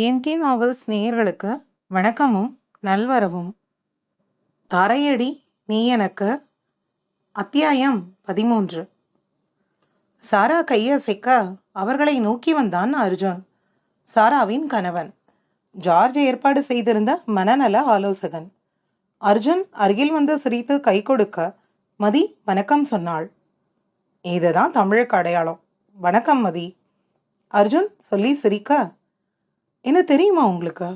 AMK novels நேயர்களுக்கு வணக்கமும் நல்வரவும். தரையடி நீ எனக்கு. அத்தியாயம் பதிமூன்று. சாரா கையசைக்க அவர்களை நோக்கி வந்தான் அர்ஜுன். சாராவின் கணவன். ஜார்ஜ் ஏற்பாடு செய்திருந்த மனநல ஆலோசகன். அர்ஜுன் அருகில் வந்து சிரித்து கை கொடுக்க மதி வணக்கம் சொன்னாள். இதுதான் தமிழுக்கு அடையாளம். வணக்கம் மதி. அர்ஜுன் சொல்லி சிரிக்க என்ன தெரியுமா உங்களுக்கு?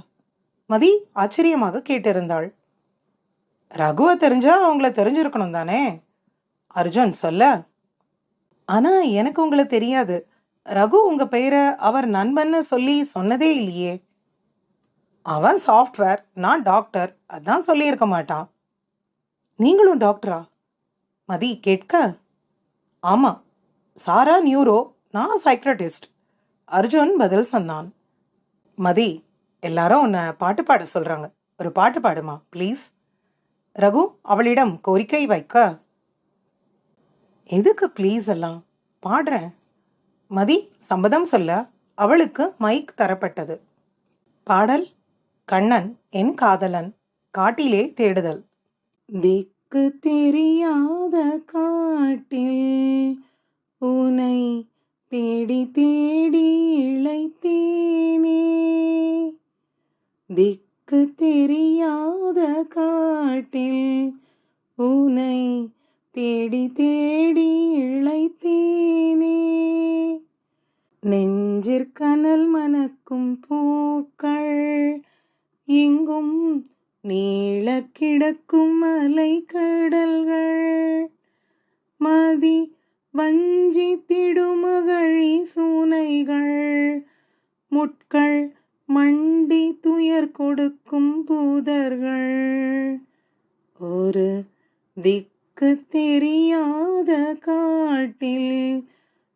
மதி ஆச்சரியமாக கேட்டிருந்தாள். ரகுவை தெரிஞ்சா அவங்கள தெரிஞ்சிருக்கணும் தானே? அர்ஜுன் சொல்ல ஆனா எனக்கு உங்களை தெரியாது. ரகு உங்க பெயரை அவர் நண்பன்னு சொல்லி சொன்னதே இல்லையே. அவன் சாஃப்ட்வேர் நான் டாக்டர் அதான் சொல்லியிருக்க மாட்டான். நீங்களும் டாக்டரா மதி கேட்க ஆமா. சாரா நியூரோ நான் சைக்ரட்டிஸ்ட் அர்ஜுன் பதில் சொன்னான். மதி எல்லாரும் உன்னை பாட்டு பாட சொல்கிறாங்க ஒரு பாட்டு பாடுமா ப்ளீஸ் ரகு அவளிடம் கோரிக்கை வைக்க. எதுக்கு ப்ளீஸ் எல்லாம்? பாடுறேன். மதி சம்மதம் சொல்ல அவளுக்கு மைக் தரப்பட்டது. பாடல் கண்ணன் என் காதலன் காட்டிலே தேடுதல். திக்கு தெரியாத காட்டில் உனை தேடி தேடி இழைத்தேனே. திக்கு தெரியாத காட்டில் உனை தேடி தேடி இழைத்தேனே. நெஞ்சிற்கனல் மணக்கும் பூக்கள் இங்கும் நீள கிடக்கும் மலை கடல்கள். மதி வஞ்சி திடுமகழி சூனைகள். முட்கள் மண்டி துயர் கொடுக்கும் பூதர்கள் ஒரு திக்கு தெரியாத காட்டில்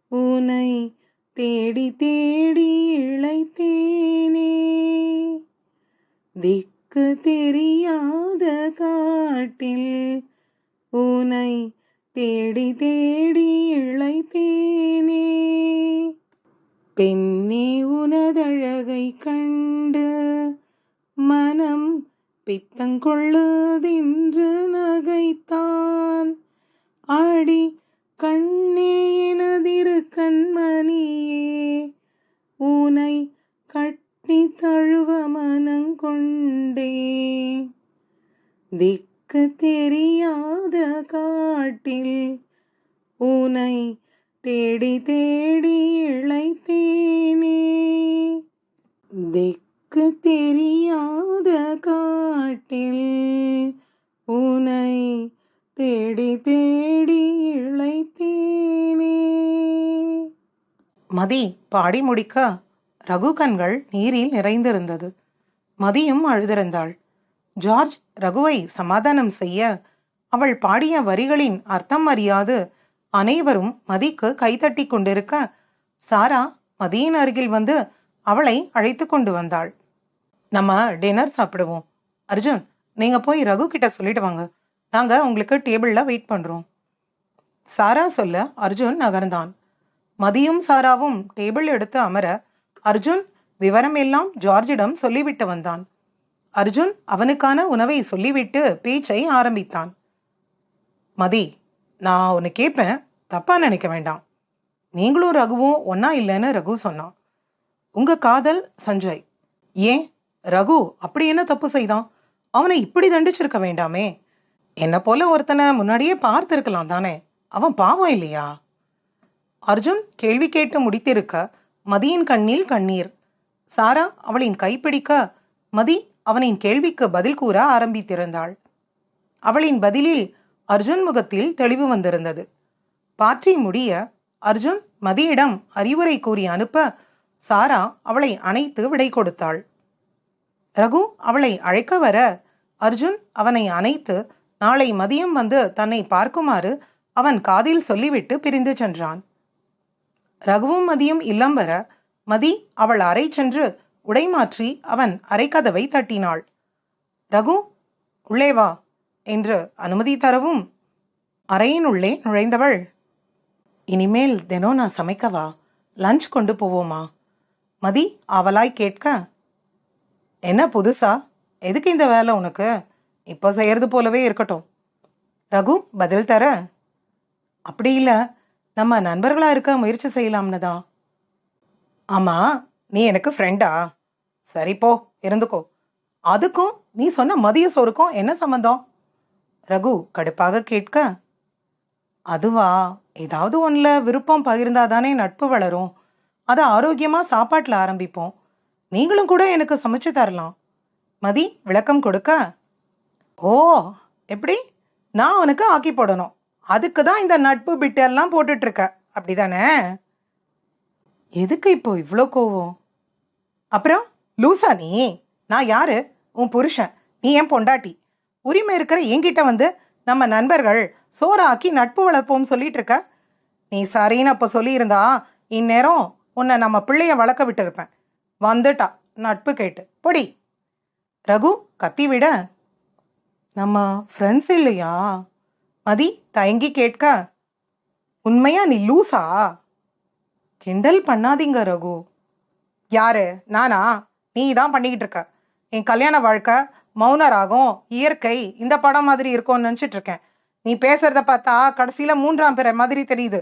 உனை தேடி தேடி இழைத்தேனே. திக்கு தெரியாத காட்டில் உனை தேடி தேடி இழைத்தேனே. பெண்ணே உனதழகை கண்டு மனம் பித்தங்கொள்ளுதென்று நகைத்தான். ஆடி கண்ணே எனதிரு கண்மணியே உனை கட்டி தழுவ மனங்கொண்டே. திக் திக்கு தெரியாத காட்டில் உனை தேடி தேடி இழைத்தேனே. திக்கு தெரியாத காட்டில் உனை தேடி தேடி இழைத்தேனே. மதி பாடி முடிக்க ரகு கண்கள் நீரில் நிறைந்திருந்தது. மதியும் அழுதிருந்தாள். ஜார்ஜ் ரகுவை சமாதானம் செய்ய அவள் பாடிய வரிகளின் அர்த்தம் அறியாது. அனைவரும் மதிக்கு கைதட்டி கொண்டிருக்க சாரா மதியின் அருகில் வந்து அவளை அழைத்து கொண்டு வந்தாள். நம்ம டின்னர் சாப்பிடுவோம். அர்ஜுன் நீங்க போய் ரகு கிட்ட சொல்லிட்டு வாங்க. நாங்க உங்களுக்கு டேபிள்ல வெயிட் பண்றோம். சாரா சொல்ல அர்ஜுன் நகர்ந்தான். மதியும் சாராவும் டேபிள் எடுத்து அமர அர்ஜுன் விவரம் எல்லாம் ஜார்ஜிடம் சொல்லிவிட்டு வந்தான். அர்ஜுன் அவனுக்கான உணவை சொல்லிவிட்டு பேச்சை ஆரம்பித்தான். மதி நான் உன்னை கேட்பேன் தப்பா நினைக்க வேண்டாம். நீங்களும் ரகுவும் ஒன்னா இல்லைன்னு ரகு சொன்னான். உங்க காதல் சஞ்சய். ஏன்? ரகு அப்படி என்ன தப்பு செய்தான்? அவனை இப்படி தண்டிச்சிருக்க வேண்டாமே. என்ன போல ஒருத்தனை முன்னாடியே பார்த்துருக்கலாம் தானே. அவன் பாவம் இல்லையா? அர்ஜுன் கேள்வி கேட்டு முடித்திருக்க மதியின் கண்ணில் கண்ணீர். சாரா அவளின் கைப்பிடிக்க மதி அவனின் கேள்விக்கு பதில் கூற ஆரம்பித்திருந்தாள். அவளின் பதிலில் அர்ஜுன் முகத்தில் தெளிவு வந்திருந்தது. பாற்றி முடிய அர்ஜுன் மதியிடம் அறிவுரை கூறி அனுப்ப சாரா அவளை அணைத்து விடை கொடுத்தாள். ரகு அவளை அழைக்க வர அர்ஜுன் அவனை அணைத்து நாளை மதியம் வந்து தன்னை பார்க்குமாறு அவன் காதில் சொல்லிவிட்டு பிரிந்து சென்றான். ரகுவும் மதியும் இல்லம் வர மதி அவள் அறை சென்று உடை மாற்றி அவன் அரைக்கதவை தட்டினாள். ரகு உள்ளே வா என்று அனுமதி தரவும் அறையின் உள்ளே நுழைந்தவள். இனிமேல் தினம் நான் சமைக்கவா? லஞ்ச் கொண்டு போவோமா? மதி அவளாய் கேட்க என்ன புதுசா? எதுக்கு இந்த வேலை உனக்கு? இப்போ செய்யறது போலவே இருக்கட்டும். ரகு பதில் தர அப்படி இல்லை. நம்ம நண்பர்களாக இருக்க முயற்சி செய்யலாம்னு தான் ஆமாம் நீ எனக்கு ஃப்ரெண்டா சரி போ இருந்துக்கோ. அதுக்கும் நீ சொன்ன மதிய சோறுக்கும் என்ன சம்மந்தம் ரகு கடுப்பாக கேட்க அதுவா? ஏதாவது ஒன்றில் விருப்பம் பகிர்ந்தாதானே நட்பு வளரும். அதை ஆரோக்கியமாக சாப்பாட்டில் ஆரம்பிப்போம். நீங்களும் கூட எனக்கு சமைச்சு தரலாம். மதி விளக்கம் கொடுக்க ஓ எப்படி? நான் அவனுக்கு ஆக்கி போடணும். அதுக்கு தான் இந்த நட்பு பிட்டெல்லாம் எல்லாம் போட்டுட்டு இருக்க அப்படிதானே? எதுக்கு இப்போ இவ்வளோ கோவம்? அப்புறம்? லூசா நீ? நான் யாரு? உன் புருஷன். நீ என் பொண்டாட்டி. உரிமை இருக்கிற என்கிட்ட வந்து நம்ம நண்பர்கள் சோறாக்கி நட்பு வளர்ப்போம் சொல்லிட்டு இருக்க. நீ சரின்னு அப்போ சொல்லியிருந்தா இந்நேரம் உன்னை நம்ம பிள்ளைய வளர்க்க விட்டுருப்பேன். வந்துட்டா. நட்பு கேட்டு. பொடி. ரகு கத்தி விட. நம்ம ஃப்ரெண்ட்ஸ் இல்லையா? மதி தயங்கி கேட்க. உண்மையா நீ லூசா? கிண்டல் பண்ணாதீங்க ரகு. யாரு? நானா? நீ தான் பண்ணிக்கிட்டு இருக்க. என் கல்யாண வாழ்க்கை மௌன ராகம் இயற்கை இந்த படம் மாதிரி இருக்கும்னு நினச்சிட்டு இருக்கேன். நீ பேசுறத பார்த்தா கடைசியில் மூன்றாம் பிற மாதிரி தெரியுது.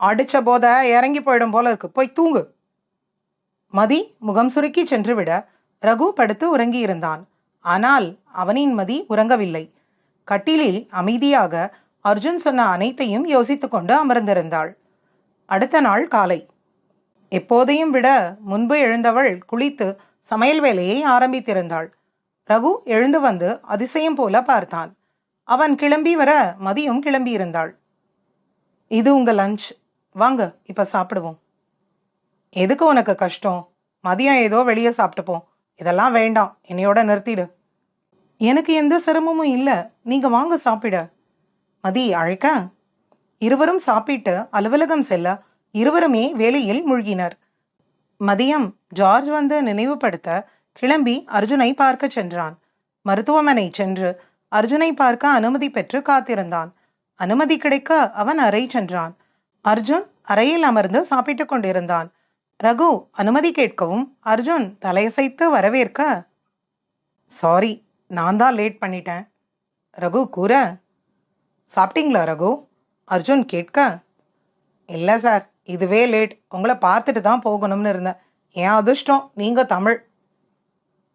அடிச்ச போத இறங்கி போயிடும் போல இருக்கு. போய் தூங்கு. மதி முகம் சுருக்கி சென்று விட ரகு படுத்து உறங்கி இருந்தான். ஆனால் அவனின் மதி உறங்கவில்லை. கட்டிலில் அமைதியாக அர்ஜுன் சொன்ன அனைத்தையும் யோசித்துக்கொண்டு அமர்ந்திருந்தாள். அடுத்த நாள் காலை. எப்போதையும் விட முன்பு எழுந்தவள் குளித்து சமையல் வேலையை ஆரம்பித்திருந்தாள். ரகு எழுந்து வந்து அதிசயம் போல பார்த்தான். அவன் கிளம்பி வர மதியம் கிளம்பி இருந்தாள் இது உங்க லஞ்ச் வாங்க இப்ப சாப்பிடுவோம். எதுக்கு உனக்கு கஷ்டம்? மதியம் ஏதோ வெளியே சாப்பிட்டுப்போம். இதெல்லாம் வேண்டாம். என்னையோட நிறுத்திடு. எனக்கு எந்த சிரமமும் இல்லை. நீங்க வாங்க சாப்பிட. மதி அழைக்க. இருவரும் சாப்பிட்டு அலுவலகம் செல்ல இருவருமே வேலையில் மூழ்கினர். மதியம் ஜார்ஜ் வந்து நினைவுபடுத்த கிளம்பி அர்ஜுனை பார்க்க சென்றான். மருத்துவமனை சென்று அர்ஜுனை பார்க்க அனுமதி பெற்று காத்திருந்தான். அனுமதி கிடைக்க அவன் அறை சென்றான். அர்ஜுன் அறையில் அமர்ந்து சாப்பிட்டுக் கொண்டிருந்தான். ரகு அனுமதி கேட்கவும் அர்ஜுன் தலையசைத்து வரவேற்க. சாரி நான் தான் லேட் பண்ணிட்டேன். ரகு கூற. சாப்பிட்டீங்களா ரகு? அர்ஜுன் கேட்க. இல்லை சார் இதுவே லேட். உங்களை பார்த்துட்டு தான் போகணும்னு இருந்தேன். என் அதிர்ஷ்டம் நீங்கள் தமிழ்.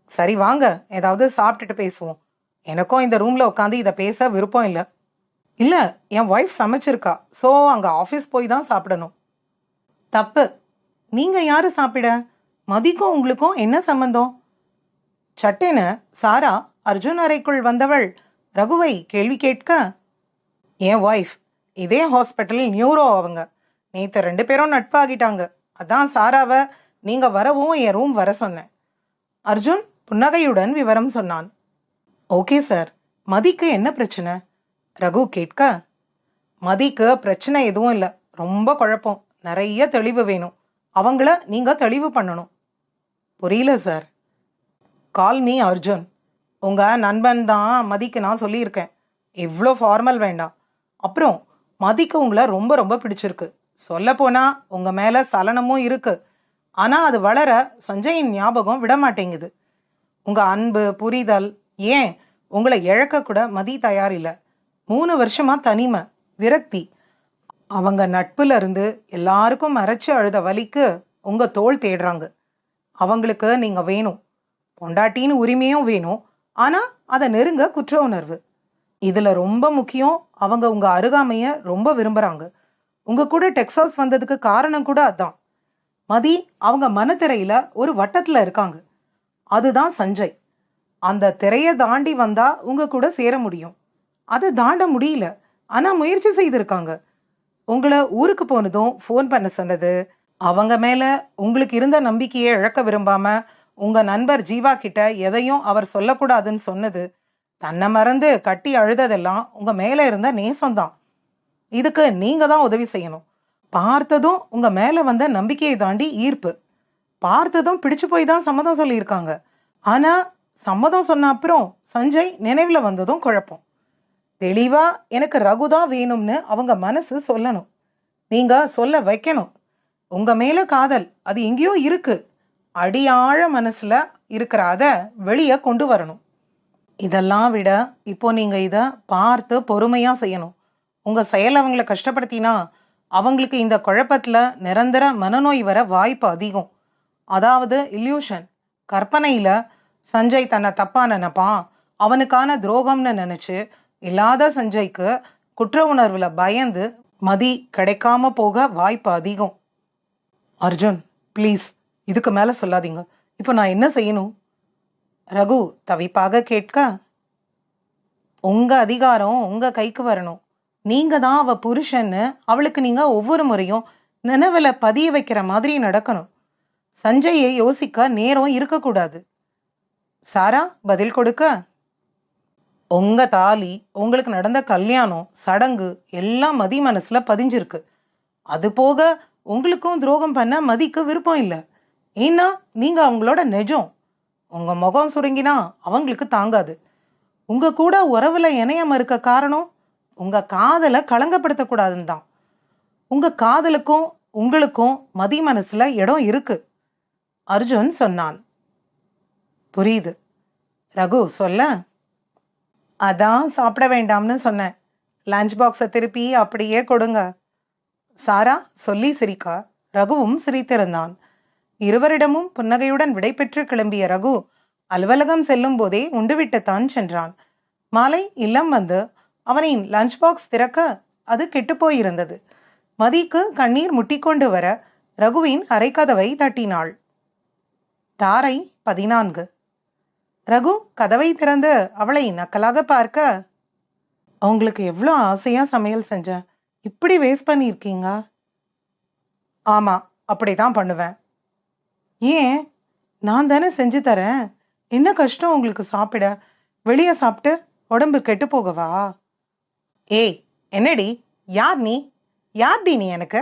சரி வாங்க. ஏதாவது சாப்பிட்டுட்டு பேசுவோம். எனக்கும் இந்த ரூமில் உட்காந்து இதை பேச விருப்பம் இல்லை. இல்லை என் ஒய்ஃப் சமைச்சிருக்கா. ஸோ அங்கே ஆஃபீஸ் போய் தான் சாப்பிடணும். தப்பு. நீங்கள் யார் சாப்பிட? மதிக்கும் உங்களுக்கும் என்ன சம்பந்தம்? சட்டென சாரா அர்ஜுன் அறைக்குள் வந்தவள். ரகுவை கேள்வி கேட்க என் ஒய்ஃப் இதே ஹாஸ்பிட்டல் நியூரோ அவங்க. நேற்று ரெண்டு பேரும் நட்பாகிட்டாங்க. அதான் சாராவை நீங்கள் வரவும் என் ரூம் வர சொன்னேன். அர்ஜுன் புன்னகையுடன் விவரம் சொன்னான். Okay sir. மதிக்கு என்ன பிரச்சனை? ரகு கேட்க மதிக்கு பிரச்சனை எதுவும் இல்லை. ரொம்ப குழப்பம். நிறைய தெளிவு வேணும். அவங்கள நீங்கள் தெளிவு பண்ணணும். புரியல சார். Call me Arjun. உங்கள் நண்பன் தான் மதிக்கு நான் சொல்லியிருக்கேன். இவ்வளோ ஃபார்மல் வேண்டாம். அப்புறம் மதிக்கு உங்களை ரொம்ப ரொம்ப பிடிச்சிருக்கு. சொல்லப்போனால் உங்கள் மேலே சலனமும் இருக்குது ஆனால் அது வளர சஞ்சயின் ஞாபகம் விட மாட்டேங்குது உங்கள் அன்பு புரிதல் ஏன் உங்களை இழக்க கூட மதி தயார் இல்லை. மூணு வருஷமா தனிமை விரக்தி. அவங்க நட்புல இருந்து எல்லாருக்கும் மறைச்சு அழுத வலிக்கு உங்க தோல் தேடுறாங்க. அவங்களுக்கு நீங்க வேணும். பொண்டாட்டின்னு உரிமையும் வேணும். ஆனா அதை நெருங்க குற்ற உணர்வு. இதுல ரொம்ப முக்கியம் அவங்க உங்க அருகாமைய ரொம்ப விரும்புறாங்க. உங்க கூட டெக்ஸாஸ் வந்ததுக்கு காரணம் கூட அதான். மதி அவங்க மனத்திரையில ஒரு வட்டத்துல இருக்காங்க. அதுதான் சஞ்சய். அந்த திரையை தாண்டி வந்தா உங்க கூட சேர முடியும். அதை தாண்ட முடியல. ஆனா முயற்சி செய்திருக்காங்க. உங்களை ஊருக்கு போனதும் ஃபோன் பண்ண சொன்னது அவங்க மேல உங்களுக்கு இருந்த நம்பிக்கையை இழக்க விரும்பாம உங்க நண்பர் ஜீவா கிட்ட எதையும் அவர் சொல்லக்கூடாதுன்னு சொன்னது தன்னை மறந்து கட்டி அழுததெல்லாம் உங்க மேல இருந்த நேசம்தான். இதுக்கு நீங்க தான் உதவி செய்யணும். பார்த்ததும் உங்க மேல வந்த நம்பிக்கையை தாண்டி ஈர்ப்பு. பார்த்ததும் பிடிச்சு போய் தான் சம்மதம் சொல்லியிருக்காங்க. ஆனா சம்மதம் சொன்ன அப்புறம் சஞ்சய் நினைவுல வந்ததும் குழப்பம். தெளிவா எனக்கு ரகு தான் வேணும்னு அவங்க மனசு சொல்லணும். நீங்க சொல்ல வைக்கணும். உங்க மேல காதல் அது எங்கேயோ இருக்கு. அடியாழ மனசுல இருக்கிற அதை வெளியே கொண்டு வரணும். இதெல்லாம் விட இப்போ நீங்க இதை பார்த்து பொறுமையா செய்யணும். உங்கள் செயல் அவங்கள கஷ்டப்படுத்தினா அவங்களுக்கு இந்த குழப்பத்தில் நிரந்தர மனநோய் வர வாய்ப்பு அதிகம். அதாவது இல்யூஷன் கற்பனையில் சஞ்சய் தன்னை தப்பாக நினைப்பான் அவனுக்கான துரோகம்னு நினச்சி இல்லாத சஞ்சய்க்கு குற்ற உணர்வில் பயந்து மதி கிடைக்காம போக வாய்ப்பு அதிகம். அர்ஜுன் ப்ளீஸ் இதுக்கு மேலே சொல்லாதீங்க. இப்போ நான் என்ன செய்யணும்? ரகு தவிப்பாக கேட்க உங்கள் அதிகாரம் உங்கள் கைக்கு வரணும். நீங்க தான் அவ புருஷன்னு அவளுக்கு நீங்க ஒவ்வொரு முறையும் நினைவில் பதிய வைக்கிற மாதிரி நடக்கணும். சஞ்சயை யோசிக்க நேரம் இருக்கக்கூடாது. சாரா பதில் கொடுக்க. உங்க தாலி உங்களுக்கு நடந்த கல்யாணம் சடங்கு எல்லாம் மதி மனசுல பதிஞ்சிருக்கு. அது போக உங்களுக்கும் துரோகம் பண்ண மதிக்கு விருப்பம் இல்லை. ஏன்னா நீங்க அவங்களோட நெஜம். உங்க முகம் சுருங்கினா அவங்களுக்கு தாங்காது. உங்க கூட உறவுல இணையம் இருக்க காரணம் உங்க காதலை களங்கப்படுத்தக்கூடாதுன்னு தான். உங்க காதலுக்கும் உங்களுக்கும் மதி மனசில் இடம் இருக்கு. அர்ஜுன் சொன்னான். புரியுது. ரகு சொல்ல அதான் சாப்பிட வேண்டாம்னு சொன்னேன். லஞ்ச் பாக்ஸை திருப்பி அப்படியே கொடுங்க. சாரா சொல்லி சிரிக்கா ரகுவும் சிரித்திருந்தான். இருவரிடமும் புன்னகையுடன் விடைபெற்று கிளம்பிய ரகு அலுவலகம் செல்லும் போதே உண்டுவிட்டுத்தான் சென்றான். மாலை இல்லம் வந்து அவனின் லஞ்ச் பாக்ஸ் திறக்க அது கெட்டுப்போயிருந்தது. மதிக்கு கண்ணீர் முட்டிக்கொண்டு வர ரகுவின் அரைக்கதவை தட்டினாள். தாரை பதினான்கு. ரகு கதவை திறந்து அவளை நக்கலாக பார்க்க அவங்களுக்கு எவ்வளோ ஆசையாக சமையல் செஞ்சேன் இப்படி வேஸ்ட் பண்ணியிருக்கீங்க? ஆமா அப்படிதான் பண்ணுவேன். ஏன்? நான் தானே செஞ்சு தரேன். என்ன கஷ்டம் உங்களுக்கு சாப்பிட? வெளியே சாப்பிட்டு உடம்பு கெட்டு போகவா? ஏய் என்னடி? யார் நீ? யார்டி நீ எனக்கு?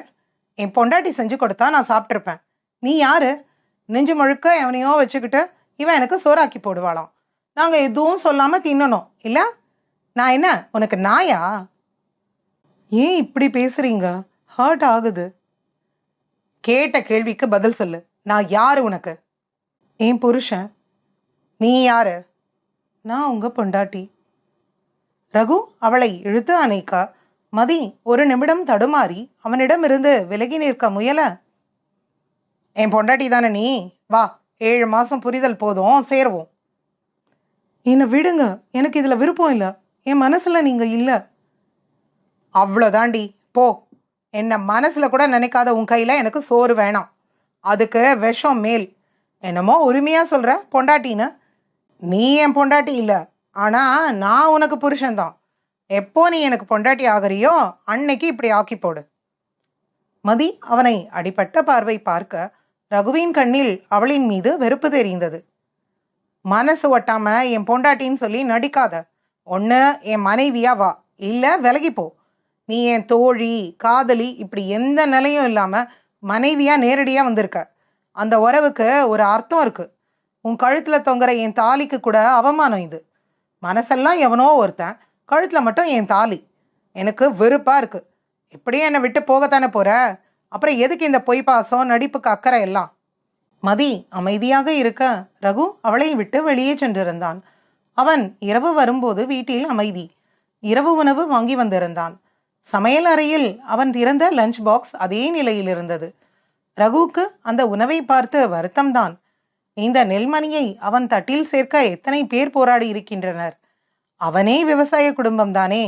என் பொண்டாட்டி செஞ்சு கொடுத்தா நான் சாப்பிட்ருப்பேன் நீ யாரு? நெஞ்சு முழுக்க எவனையோ வச்சுக்கிட்டு இவன் எனக்கு சோறாக்கி போடுவாளாம். நாங்கள் எதுவும் சொல்லாமல் தின்னணும் இல்லை? நான் என்ன உனக்கு நாயா? ஏன் இப்படி பேசுறீங்க? ஹர்ட் ஆகுது. கேட்ட கேள்விக்கு பதில் சொல்லு. நான் யாரு உனக்கு? என் புருஷன். நீ யாரு? நான் உங்கள் பொண்டாட்டி. ரகு அவளை இழுத்து அணைக்க. மதி ஒரு நிமிடம் தடுமாறி அவனிடமிருந்து விலகி நிற்க முயல. என் பொண்டாட்டி தானே நீ? வா ஏழு மாசம் புரிதல் போதும் சேருவோம். என்னை விடுங்க எனக்கு இதுல விருப்பம் இல்லை. என் மனசுல நீங்க இல்ல. அவ்வளோதாண்டி போ. என்ன மனசுல கூட நினைக்காத உன் கையில எனக்கு சோறு வேணாம். அதுக்கு விஷம் மேல். என்னமோ உரிமையா சொல்ற பொண்டாட்டின்னு. நீ என் பொண்டாட்டி இல்லை. ஆனால் நான் உனக்கு புருஷன்தான். எப்போ நீ எனக்கு பொண்டாட்டி ஆகுறியோ அன்னைக்கு இப்படி ஆக்கி போடு. மதி அவனை அடிபட்ட பார்வை பார்க்க ரகுவின் கண்ணில் அவளின் மீது வெறுப்பு தெரிந்தது. மனசு ஒட்டாம என் பொண்டாட்டின்னு சொல்லி நடிக்காத. ஒன்று என் மனைவியா வா. இல்லை விலகி போ. நீ என் தோழி காதலி இப்படி எந்த நிலையும் இல்லாமல் மனைவியா நேரடியாக வந்திருக்க. அந்த உறவுக்கு ஒரு அர்த்தம் இருக்கு. உன் கழுத்தில் தொங்குற என் தாலிக்கு கூட அவமானம் இது. மனசெல்லாம் எவனோ ஒருத்தன் கழுத்தில் மட்டும் என் தாலி. எனக்கு வெறுப்பாக இருக்குது இப்படியே என்னை விட்டு போகத்தானே போகிற அப்புறம் எதுக்கு இந்த பொய் பாசம் நடிப்புக்கு அக்கறை எல்லாம்? மதி அமைதியாக இருக்க. ரகு அவளை விட்டு வெளியே சென்றிருந்தான். அவன் இரவு வரும்போது வீட்டில் அமைதி. இரவு உணவு வாங்கி வந்திருந்தான். சமையல் அறையில் அவன் திறந்த லஞ்ச் பாக்ஸ் அதே நிலையில் இருந்தது. ரகுவுக்கு அந்த உணவை பார்த்து வருத்தம்தான். இந்த நெல்மணியை அவன் தட்டில் சேர்க்க எத்தனை பேர் போராடி இருக்கின்றனர்? அவனே விவசாய குடும்பம் தானே?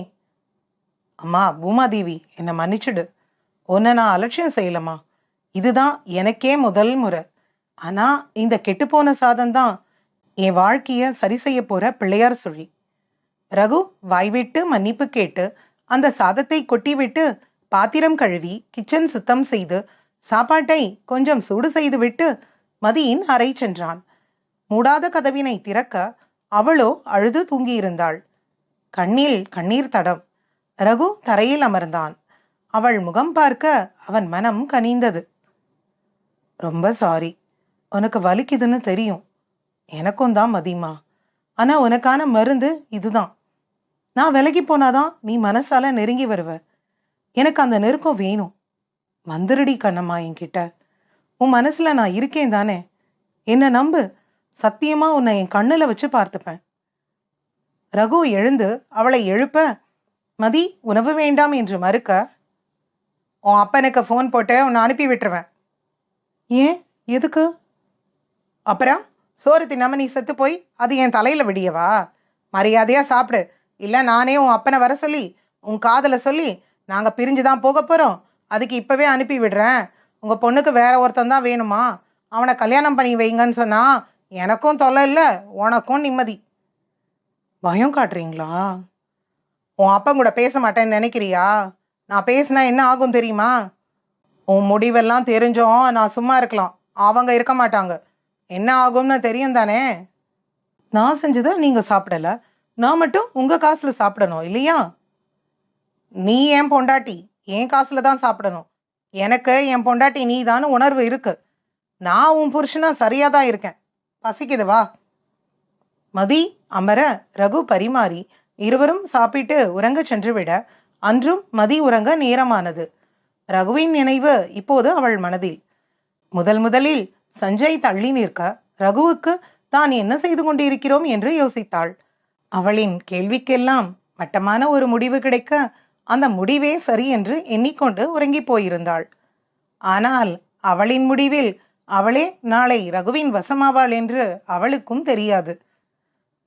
அம்மா பூமாதேவி என்னை மன்னிச்சிடு. உன்னை நான் அலட்சியம் செய்யலம்மா. இதுதான் எனக்கே முதல் முறை. ஆனா இந்த கெட்டுப்போன சாதம் தான் என் வாழ்க்கைய சரி செய்ய போற பிள்ளையார் சொல்லி ரகு வாய்விட்டு மன்னிப்பு கேட்டு அந்த சாதத்தை கொட்டிவிட்டு பாத்திரம் கழுவி கிச்சன் சுத்தம் செய்து சாப்பாட்டை கொஞ்சம் சூடு செய்து விட்டு மதியின் அறை சென்றான். மூடாத கதவினை திறக்க அவளோ அழுது தூங்கியிருந்தாள். கண்ணில் கண்ணீர் தடம். ரகு தரையில் அமர்ந்தான். அவள் முகம் பார்க்க அவன் மனம் கனிந்தது. ரொம்ப சாரி உனக்கு வலிக்குதுன்னு தெரியும். எனக்கும் தான் மதிமா. ஆனா உனக்கான மருந்து இதுதான். நான் விலகி போனாதான் நீ மனசால நெருங்கி வருவ. எனக்கு அந்த நெருக்கம் வேணும். வந்துருடி கண்ணம்மா என்கிட்ட. உன் மனசில் நான் இருக்கேன் தானே? என்னை நம்பு. சத்தியமாக உன்னை என் கண்ணில் வச்சு பார்த்துப்பேன். ரகு எழுந்து அவளை எழுப்ப. மதி உணவு வேண்டாம் என்று மறுக்க உன் அப்பனுக்கு ஃபோன் போட்டு உன்னை அனுப்பி விட்டுருவேன். ஏன்? எதுக்கு? அப்புறம் சோறு தின்னாம நீ செத்து போய் அது என் தலையில் விடியவா? மரியாதையாக சாப்பிடு. இல்லை நானே உன் அப்பனை வர சொல்லி உன் காதில் சொல்லி நாங்கள் பிரிஞ்சு தான் போக போகிறோம் அதுக்கு இப்போவே அனுப்பி விடுறேன். உங்கள் பொண்ணுக்கு வேற ஒருத்தன் தான் வேணுமா? அவனை கல்யாணம் பண்ணி வைங்கன்னு சொன்னா எனக்கும் தொல்லை இல்லை உனக்கும் நிம்மதி. பயம் காட்டுறீங்களா? உன் அப்பன் கூட பேச மாட்டேன்னு நினைக்கிறியா? நான் பேசினா என்ன ஆகும் தெரியுமா? உன் முடிவெல்லாம் தெரிஞ்சோம் நான் சும்மா இருக்கலாம். அவங்க இருக்க மாட்டாங்க. என்ன ஆகும்னு தெரியும் தானே? நான் செஞ்சதை நீங்கள் சாப்பிடலை. நான் மட்டும் உங்கள் காசில் சாப்பிடணும் இல்லையா? நீ ஏன் பொண்டாட்டி? என் காசில் தான் சாப்பிடணும். எனக்கு என் பொண்டாட்டி நீதான்னு உணர்வு இருக்கு. நான் உன் புருஷனா சரியா தான் இருக்கேன். பசிக்குது வா. மதி அமர ரகு பரிமாறி இருவரும் சாப்பிட்டு உறங்க சென்றுவிட அன்றும் மதி உறங்க நேரமானது. ரகுவின் நினைவு இப்போது அவள் மனதில். முதல் முதலில் சஞ்சய் தள்ளி நிற்க ரகுவுக்கு தான் என்ன செய்து கொண்டிருக்கிறோம் என்று யோசித்தாள். அவளின் கேள்விக்கெல்லாம் மட்டமான ஒரு முடிவு கிடைக்க அந்த முடிவே சரி என்று எண்ணிக்கொண்டு உறங்கி போயிருந்தாள். ஆனால் அவளின் முடிவில் அவளே நாளை ரகுவின் வசமாவாள் என்று அவளுக்கும் தெரியாது.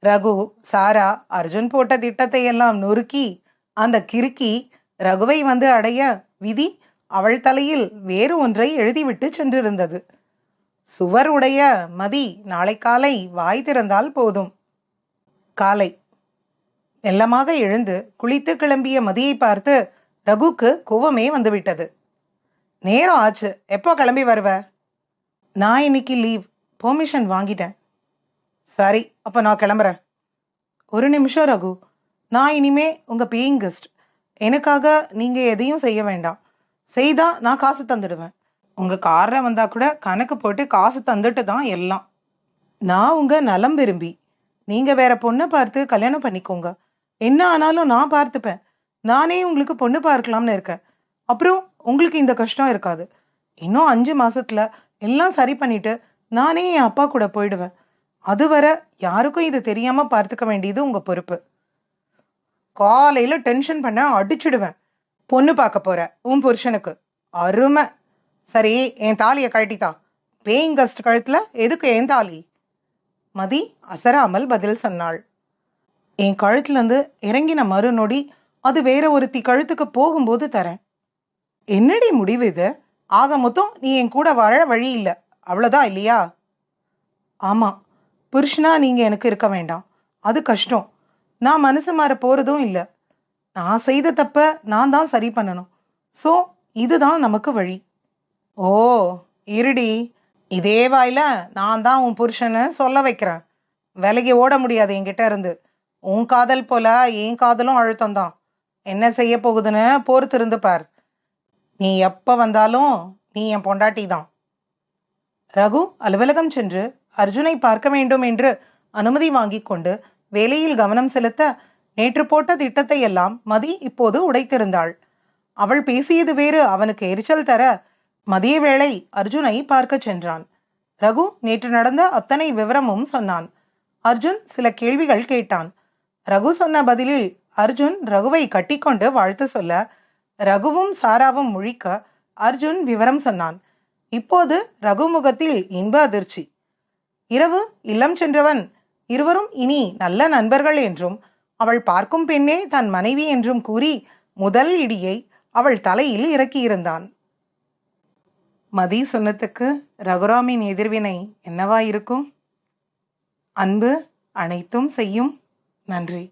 ரகு சாரா அர்ஜுன் போட்ட திட்டத்தை எல்லாம் நொறுக்கி அந்த கிறுக்கி ரகுவை வந்து அடைய விதி அவள் தலையில் வேறு ஒன்றை எழுதிவிட்டு சென்றிருந்தது. சுவர் உடைய மதி நாளை காலை வாய் திறந்தால் போதும். காலை மெல்லமாக எழுந்து குளித்து கிளம்பிய மதியை பார்த்து ரகுக்கு கோவமே வந்துவிட்டது. நேரம் ஆச்சு. எப்போ கிளம்பி வருவ? நான் இன்னைக்கு லீவ். பெர்மிஷன் வாங்கிட்டேன். சரி அப்போ நான் கிளம்புறேன். ஒரு நிமிஷம் ரகு. நான் இனிமே உங்கள் பேயிங் கெஸ்ட். எனக்காக நீங்கள் எதையும் செய்ய வேண்டாம். செய்தால் நான் காசு தந்துடுவேன். உங்கள் காரில் வந்தால் கூட கணக்கு போட்டு காசு தந்துட்டு தான் எல்லாம். நான் உங்கள் நலம் விரும்பி. நீங்கள் வேற பொண்ணை பார்த்து கல்யாணம் பண்ணிக்கோங்க. என்ன ஆனாலும் நான் பார்த்துப்பேன். நானே உங்களுக்கு பொண்ணு பார்க்கலாம்னு இருக்கேன். அப்புறம் உங்களுக்கு இந்த கஷ்டம் இருக்காது. இன்னும் அஞ்சு மாதத்தில் எல்லாம் சரி பண்ணிட்டு நானே என் அப்பா கூட போயிடுவேன். அதுவரை யாருக்கும் இது தெரியாமல் பார்த்துக்க வேண்டியது உங்கள் பொறுப்பு. காலையில் டென்ஷன் பண்ண அடிச்சிடுவேன். பொண்ணு பார்க்க போகிறேன் உன் புருஷனுக்கு. அருமை. சரி என் தாலியை கழட்டித்தா. பேயிங் கஸ்ட் கழுத்தில் எதுக்கு என் தாலி? மதி அசராமல் பதில் சொன்னாள். என் கழுத்துலேருந்து இறங்கின மறுநொடி அது வேற ஒருத்தி கழுத்துக்கு போகும்போது தரேன். என்னடி முடிவு இது? ஆக மொத்தம் நீ என் கூட வாழ வழி இல்லை. அவ்வளோதான் இல்லையா? ஆமாம் புருஷனா நீங்கள் எனக்கு இருக்க வேண்டாம். அது கஷ்டம். நான் மனசு மாற போகிறதும் இல்லை. நான் செய்த தப்ப நான் தான் சரி பண்ணணும். ஸோ இதுதான் நமக்கு வழி. ஓ இருடி. இதே வாயில நான் தான் உன் புருஷனை சொல்ல வைக்கிறேன். விலகி ஓட முடியாது என்கிட்ட இருந்து. உன் காதல் போல என் காதலும் அழுத்தம் தான் என்ன செய்ய போகுதுன்னு பொறுத்து இருந்து பார் நீ எப்போ வந்தாலும் நீ என் பொண்டாட்டி தான் ரகு அலுவலகம் சென்று அர்ஜுனை பார்க்க வேண்டும் என்று அனுமதி வாங்கி கொண்டு வேலையில் கவனம் செலுத்த நேற்று போட்ட திட்டத்தை எல்லாம் மதி இப்போது உடைத்திருந்தாள். அவள் பேசியது வேறு அவனுக்கு எரிச்சல் தர மதிய வேளை அர்ஜுனை பார்க்கச் சென்றான். ரகு நேற்று நடந்த அத்தனை விவரமும் சொன்னான். அர்ஜுன் சில கேள்விகள் கேட்டான். ரகு சொன்ன பதிலில் அர்ஜுன் ரகுவை கட்டிக்கொண்டு வாழ்த்து சொல்ல ரகுவும் சாராவும் முழிக்க அர்ஜுன் விவரம் சொன்னான். இப்போது ரகு முகத்தில் இன்ப அதிர்ச்சி. இரவு இல்லம் சென்றவன் இருவரும் இனி நல்ல நண்பர்கள் என்றும் அவள் பார்க்கும் பெண்ணே தன் மனைவி என்றும் கூறி முதல் இடியை அவள் தலையில் இறக்கியிருந்தான். மதி சொன்னத்துக்கு ரகுராமின் எதிர்வினை என்னவா இருக்கும் அன்பு அனைத்தும் செய்யும் நன்றி.